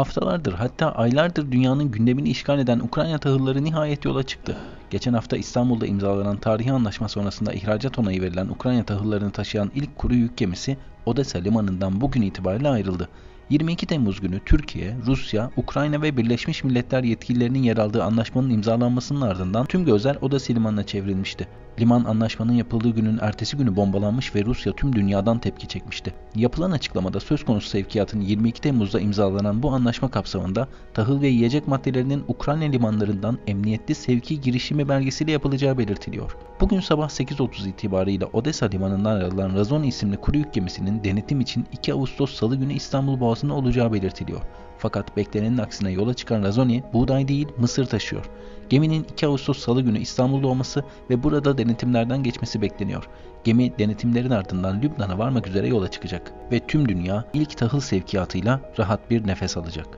Haftalardır hatta aylardır dünyanın gündemini işgal eden Ukrayna tahılları nihayet yola çıktı. Geçen hafta İstanbul'da imzalanan tarihi anlaşma sonrasında ihracat onayı verilen Ukrayna tahıllarını taşıyan ilk kuru yük gemisi Odessa limanından bugün itibariyle ayrıldı. 22 Temmuz günü Türkiye, Rusya, Ukrayna ve Birleşmiş Milletler yetkililerinin yer aldığı anlaşmanın imzalanmasının ardından tüm gözler Odessa limanına çevrilmişti. Liman anlaşmanın yapıldığı günün ertesi günü bombalanmış ve Rusya tüm dünyadan tepki çekmişti. Yapılan açıklamada söz konusu sevkiyatın 22 Temmuz'da imzalanan bu anlaşma kapsamında tahıl ve yiyecek maddelerinin Ukrayna limanlarından emniyetli sevki girişimi belgesiyle yapılacağı belirtiliyor. Bugün sabah 8.30 itibarıyla Odessa limanından ayrılan Razon isimli kuru yük gemisinin denetim için 2 Ağustos Salı günü İstanbul Boğazı'nda olacağı belirtiliyor. Fakat beklenenin aksine yola çıkan Razoni buğday değil mısır taşıyor. Geminin 2 Ağustos Salı günü İstanbul'da olması ve burada denetimlerden geçmesi bekleniyor. Gemi denetimlerin ardından Lübnan'a varmak üzere yola çıkacak ve tüm dünya ilk tahıl sevkiyatıyla rahat bir nefes alacak.